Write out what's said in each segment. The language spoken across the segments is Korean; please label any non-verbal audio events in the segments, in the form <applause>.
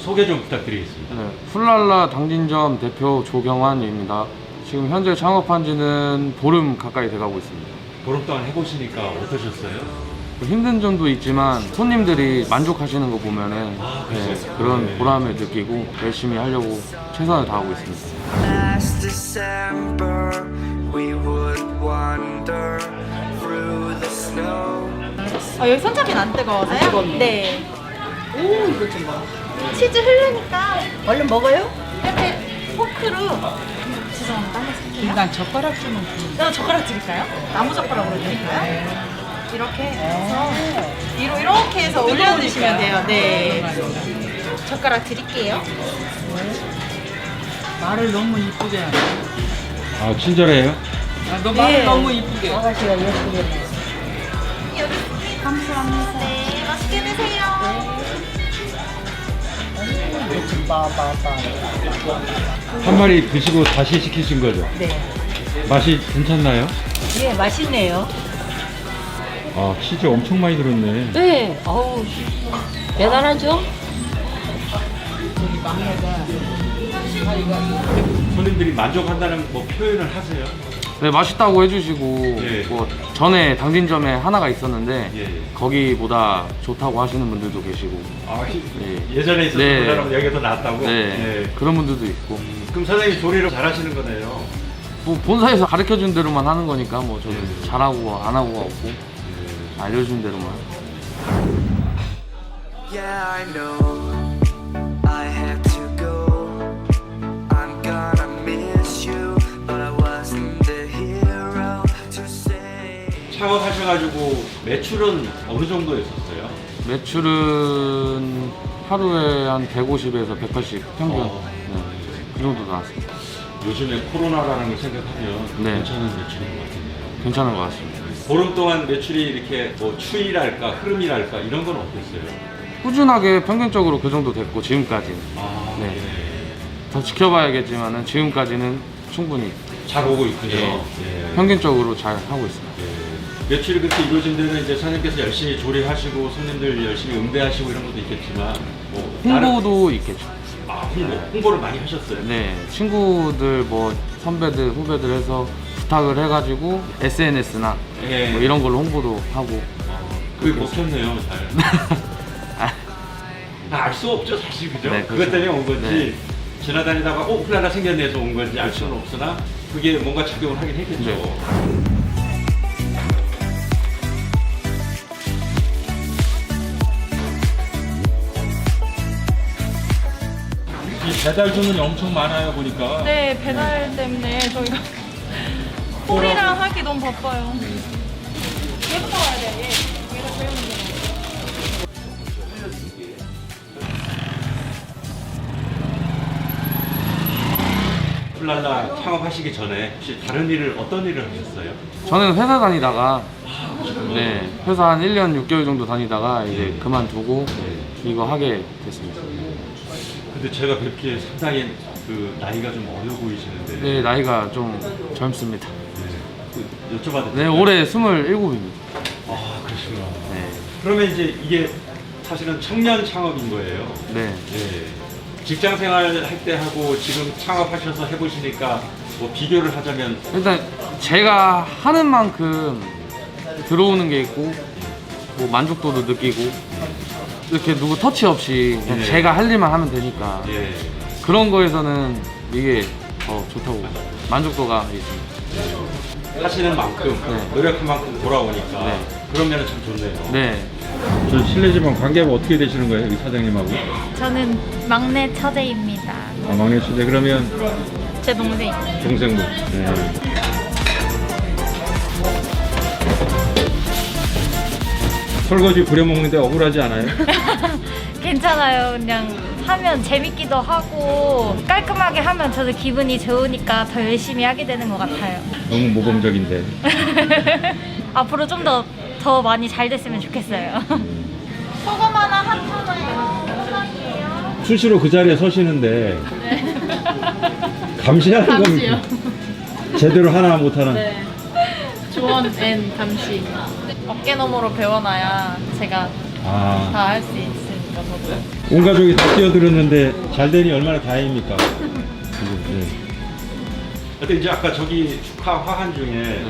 소개 좀 부탁드리겠습니다. 네, 훌랄라 당진점 대표 조경환입니다. 지금 현재 창업한 지는 보름 가까이 돼가고 있습니다. 보름 동안 해보시니까 어떠셨어요? 힘든 점도 있지만 손님들이 만족하시는 거 보면은 아, 네, 그러세요? 그런 네. 보람을 느끼고 열심히 하려고 최선을 다하고 있습니다. Last December, we would wander through the snow. 아, 여기 손잡이는 안 뜨거워서요? 네. 오 이거 좀 봐. 치즈 흐르니까 얼른 먹어요? 이렇게 포크로 죄송합니다. 난 젓가락 주면 좀. 나 젓가락 드릴까요? 나무 젓가락으로 드릴까요? 이렇게 해서 위로 이렇게 해서 올려 드시면 돼요. 네. 젓가락 드릴게요. 말을 너무 이쁘게 하네. 아 친절해요? 아, 너 말을 네. 너무 이쁘게. 아가씨가 예쁘게 여기. 감사합니다. 네, 맛있게 드세요. 한 마리 드시고 다시 시키신 거죠? 네. 맛이 괜찮나요? 예, 맛있네요. 아 치즈 엄청 많이 들었네. 네. 어우, 대단하죠? 손님들이 만족한다는 뭐 표현을 하세요? 네, 맛있다고 해주시고 예. 뭐 전에 당진점에 하나가 있었는데 예. 거기보다 좋다고 하시는 분들도 계시고 아 네. 예전에 있었던 네. 거랑 여기가 더 낫다고? 네, 예. 그런 분들도 있고 그럼 사장님 조리를 잘 하시는 거네요. 뭐 본사에서 가르쳐 준 대로만 하는 거니까 뭐 저는 네. 잘하고 안 하고가 없고 알려준 대로만 Yeah, I know I had to go. I'm gonna miss you, 창업하셔가지고 매출은 어느 정도였었어요? 매출은 하루에 한 150에서 180 평균 어. 네, 그 정도 나왔습니다. 요즘에 코로나라는 걸 생각하면 네. 괜찮은 매출인 것 같은데요. 괜찮은 것 같습니다. 보름 동안 매출이 이렇게 뭐 추이랄까 흐름이랄까 이런 건 어땠어요? 꾸준하게 평균적으로 그 정도 됐고 지금까지는 아, 네. 네. 더 지켜봐야겠지만은 지금까지는 충분히 잘 오고 있군요. 네. 예. 평균적으로 잘 하고 있습니다. 예. 매출이 그렇게 이루어진 데는 이제 사장님께서 열심히 조리하시고 손님들 열심히 응대하시고 이런 것도 있겠지만 뭐 다른- 홍보도 있겠죠. 아 홍보 홍보를 많이 하셨어요. 네, 친구들 뭐 선배들 후배들 해서 부탁을 해가지고 SNS나 예. 뭐 이런 걸로 홍보도 하고 그게 먹혔네요 잘. <laughs> 알 수 없죠 사실 그죠? 네, 그것 그렇죠. 때문에 온 건지 네. 지나다니다가 어 플라나 생겼네 해서 온 건지 알 수는 없으나 그게 뭔가 작용을 하긴 했겠죠. 배달 주문이 엄청 많아요 보니까. 네, 배달 때문에 저희가 <laughs> 홀이랑 하기 너무 바빠요. 얘부터 와야 돼, 얘. 얘가 제일 문제야. 플랄라 창업하시기 전에 혹시 다른 일을 어떤 일을 하셨어요? 저는 회사 다니다가 네 회사 한 1년 6개월 정도 다니다가 이제 그만두고 이거 하게 됐습니다. 근데 제가 뵙기에 상당히 그 나이가 좀 어려 보이시는데. 네 나이가 좀 젊습니다. 그 여쭤봐도 네 될까요? 올해 27입니다. 아 그러시구나. 네, 그러면 이제 이게 사실은 청년 창업인 거예요. 네. 예. 직장 생활 할 때 하고 지금 창업하셔서 해보시니까 뭐 비교를 하자면 일단 제가 하는 만큼 들어오는 게 있고 뭐 만족도도 느끼고 이렇게 누구 터치 없이 그냥 네. 제가 할 일만 하면 되니까 예. 그런 거에서는 이게 더 좋다고 만족도가 있습니다. 하시는 만큼 네. 노력한 만큼 돌아오니까 네. 그러면 참 좋네요. 네. 저 실례지만 관계가 어떻게 되시는 거예요, 이 사장님하고? 저는 막내 처제입니다. 아, 막내 시대 그러면 제 동생. 동생분. 네. 설거지 부려먹는데 억울하지 않아요? <laughs> 괜찮아요. 그냥 하면 재밌기도 하고 깔끔하게 하면 저도 기분이 좋으니까 더 열심히 하게 되는 것 같아요. 너무 모범적인데. <laughs> 앞으로 좀 더 더 많이 잘 됐으면 좋겠어요. <laughs> 소금 하나 핫하나요? 사랑이에요. 수시로 그 자리에 서시는데 감시하는 감시요. 건 제대로 하나 못하는. 네. 조언 앤 감시. 어깨 너머로 배워놔야 제가 아. 다할수 있으니까 저도. 온 가족이 다 뛰어들었는데 잘 되니 얼마나 다행입니까? 네. 근데 이제 아까 저기 축하 화한 중에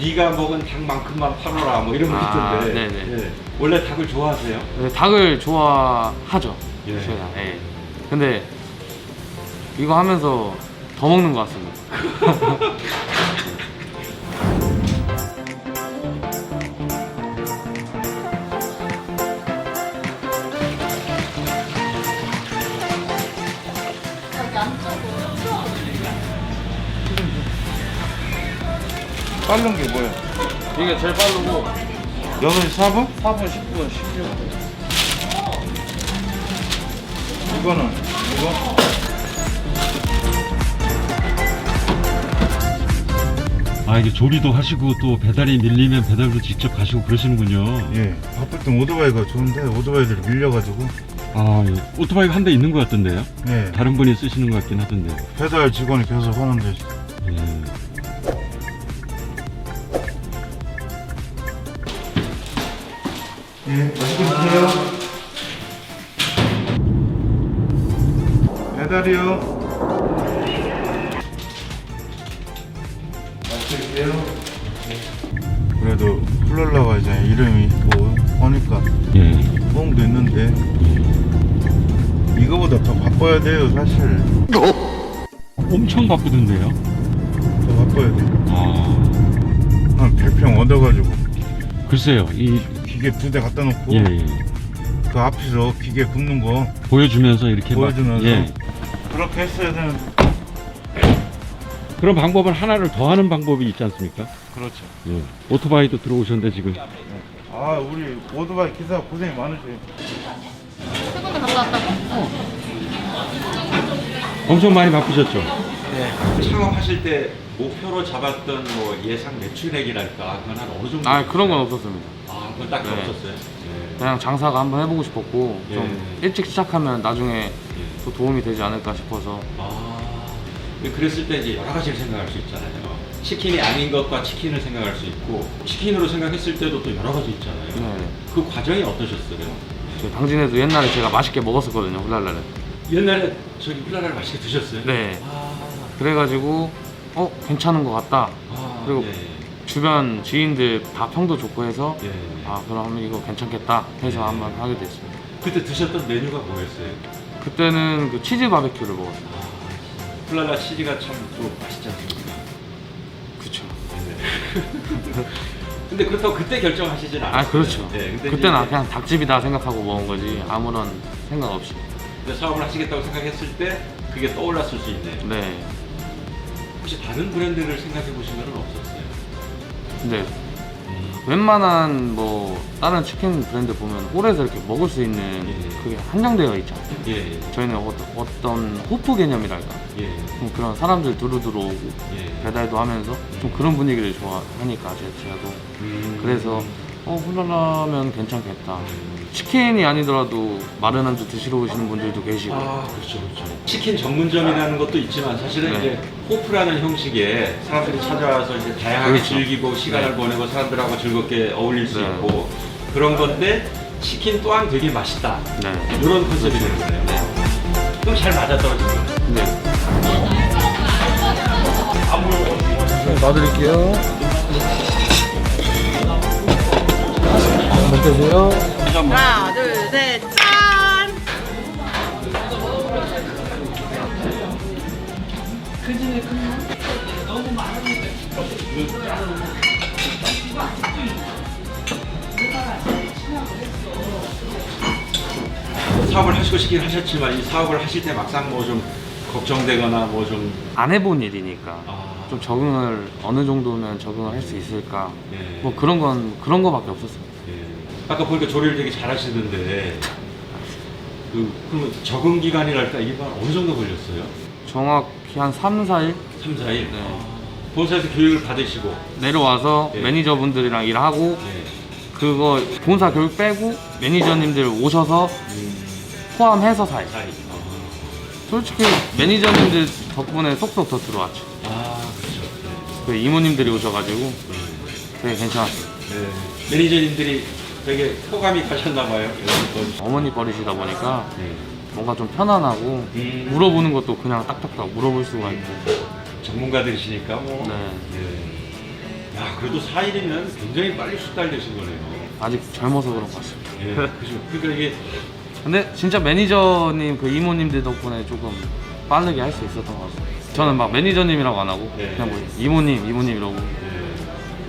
네가 먹은 닭만큼만 팔아라 뭐 이런 거 아, 있던데 네네. 예. 원래 닭을 좋아하세요? 네, 닭을 좋아하죠. 예. 제가. 예. 근데 이거 하면서 더 먹는 것 같습니다. <laughs> 빠른 게 뭐야? 이게 제일 빠르고 6시 4분? 4분, 10분, 16분. 이거는 이거? 아 이게 조리도 하시고 또 배달이 밀리면 배달도 직접 가시고 그러시는군요. 예. 바쁠 땐 오토바이가 좋은데 오토바이들이 밀려가지고 아 예. 오토바이가 한 대 있는 것 같던데요? 예. 다른 분이 쓰시는 것 같긴 하던데. 배달 직원이 계속 하는데 예. 예. 맛있게 드세요. 배달이요. 맛있게 드세요. 그래도 플랄라가 이제 이름이 있고 하니까 예. 뽕도 있는데 이거보다 더 바빠야 돼요 사실 엄청 바쁘던데요? 더 바빠야 돼. 아 한 100평 얻어가지고 글쎄요 이 기계 두 대 갖다 놓고 예, 예. 그 앞에서 기계 굽는 거 보여주면서 이렇게 막- 보여주면서 예. 그렇게 했어야 되는 그런 방법은 하나를 더 하는 방법이 있지 않습니까? 그렇죠 예. 오토바이도 들어오셨는데 지금 아 우리 오토바이 기사 고생이 많으세요 엄청 많이 바쁘셨죠? 네. 창업하실 때 목표로 잡았던 뭐 예상 매출액이랄까 그건 한 어느 정도? 아, 그런 건 없었습니다. 아 그건 딱 네. 없었어요. 네. 그냥 장사가 한번 해보고 싶었고 좀 예. 일찍 시작하면 나중에 또 도움이 되지 않을까 싶어서 아 근데 그랬을 때 이제 여러 가지를 생각할 수 있잖아요. 치킨이 아닌 것과 치킨을 생각할 수 있고 치킨으로 생각했을 때도 또 여러 가지 있잖아요. 네. 그 과정이 어떠셨어요? 저희 당진에도 옛날에 제가 맛있게 먹었었거든요 훌랄라를 옛날에 저기 훌라라를 맛있게 드셨어요? 네 아, 그래가지고 어 괜찮은 것 같다 아 그리고 예, 주변 지인들 다 평도 좋고 해서 예. 아 그럼 이거 괜찮겠다 해서 예. 한번 하게 됐어요 그때 드셨던 메뉴가 뭐였어요? 그때는 그 치즈 바베큐를 먹었어요 훌라라 치즈가 참 또 맛있지 않습니까? 그쵸 <laughs> 근데 그렇다고 그때 결정하시진 않았어요. 아 그렇죠 네, 근데 그때는 이제 그냥 닭집이다 생각하고 먹은 거지 아무런 생각 없이 이제 사업을 하시겠다고 생각했을 때 그게 떠올랐을 수 있네요. 네 혹시 다른 브랜드를 생각해 보신 적은 없었어요? 근데 웬만한 뭐 다른 치킨 브랜드 보면 홀에서 이렇게 먹을 수 있는 예. 그게 한정되어 있잖아요 예, 예, 저희는 어떤, 어떤 호프 개념이랄까. 예, 좀 그런 사람들 두루두루 오고 예. 배달도 하면서 좀 그런 분위기를 좋아하니까 제- 제가도 음. 그래서 어 훌라라면 괜찮겠다 치킨이 아니더라도 마른 안주 드시러 오시는 분들도 계시고 아, 그렇죠, 그렇죠. 치킨 전문점이라는 것도 있지만 사실은 네. 이제 호프라는 형식의 사람들이 찾아와서 이제 다양하게 그렇죠. 즐기고 시간을 네. 보내고 사람들하고 즐겁게 어울릴 수 네. 있고 그런 건데 치킨 또한 되게 맛있다. 네. 이런 컨셉이 되는 거예요. 그럼 잘 맞아떨어진 거예요. 네. 놔드릴게요. 드세요. 하나, 둘, 셋, 짠! 사업을 하시고 싶긴 하셨지만 이 사업을 하실 때 막상 뭐 좀 걱정되거나 뭐 좀 안 해본 일이니까 아, 좀 적응을 어느 정도면 적응을 할 수 있을까 예. 뭐 그런 건 그런 거밖에 없었어요 예. 아까 보니까 조리를 되게 잘 하시던데 그 그러면 적응 기간이랄까 이게 한 어느 정도 걸렸어요? 정확히 한 3, 4일 3, 4일? 네. 본사에서 교육을 받으시고 내려와서 예. 매니저분들이랑 일하고 예. 그거 본사 교육 빼고 매니저님들 오셔서 포함해서 4일 4일 솔직히 매니저님들 덕분에 속속 더 들어왔죠 아 그렇죠 네. 그 이모님들이 오셔가지고 되게 괜찮았어요 네. 매니저님들이 되게 호감이 가셨나 봐요. 이런 거. 어머니 버리시다 보니까 네. 뭔가 좀 편안하고 음. 물어보는 것도 그냥 딱딱딱 물어볼 수가 있고 전문가들이시니까 뭐. 네. 네. 야, 그래도 4일이면 굉장히 빨리 숙달되신 거네요. 아직 젊어서 그런 것 같습니다. 예. 그죠. 그러니까 이게 근데 진짜 매니저님 그 이모님들 덕분에 조금 빠르게 할 수 있었던 것 같아요. 저는 막 매니저님이라고 안 하고 네. 그냥 뭐 이모님 이모님 이러고 예.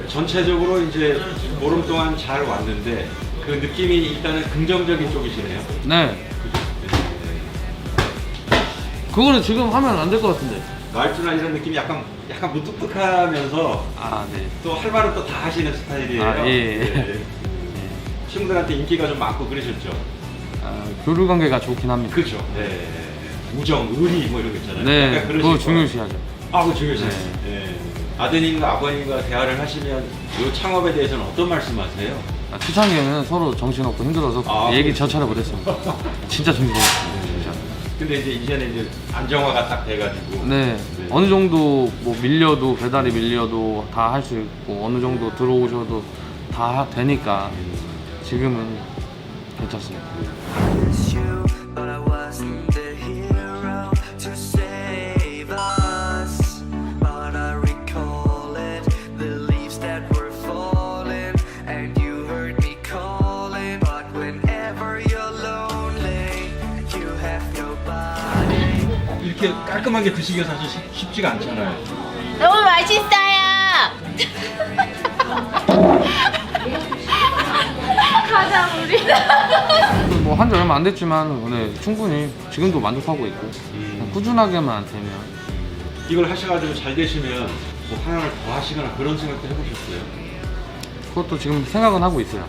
전체적으로 이제 보름 동안 잘 왔는데 그 느낌이 일단은 긍정적인 쪽이시네요. 네 그죠. 네. 그거는 지금 하면 안 될 것 같은데 말투나 이런 느낌이 약간 약간 무뚝뚝하면서 아 네 또 할 말은 또 다 하시는 스타일이에요. 아, 예, 예. <laughs> 친구들한테 인기가 좀 많고 그러셨죠. 아, 교류 관계가 좋긴 합니다. 그렇죠. 네. 우정, 의리 뭐 이런 거 있잖아요. 네 약간 그러실 그거. 중요시하죠. 아, 그거 중요시해요. 네. 네. 아드님과 아버님과 대화를 하시면 이 창업에 대해서는 어떤 말씀하세요? 아, 초창기에는 서로 정신없고 힘들어서 아, 얘기 그렇죠. 저 차례 못했습니다. 진짜 정신없었어요. 진짜. 근데 이제 이제는 이제 안정화가 딱 돼가지고. 네, 어느 정도 뭐 밀려도 배달이 밀려도 다 할 수 있고 어느 정도 들어오셔도 다 되니까 지금은 괜찮습니다. 이렇게 깔끔하게 드시기가 사실 쉽- 쉽지가 않잖아요. 너무 맛있어요. 가자 우리. 뭐 한 지 얼마 안 됐지만 네, 충분히 지금도 만족하고 있고 음. 꾸준하게만 되면 이걸 하셔가지고 잘 되시면 뭐 하나를 더 하시거나 그런 생각도 해보셨어요? 그것도 지금 생각은 하고 있어요.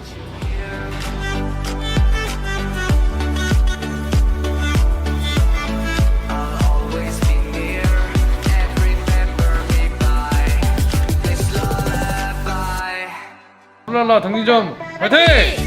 훌랄라 등리점 화이팅!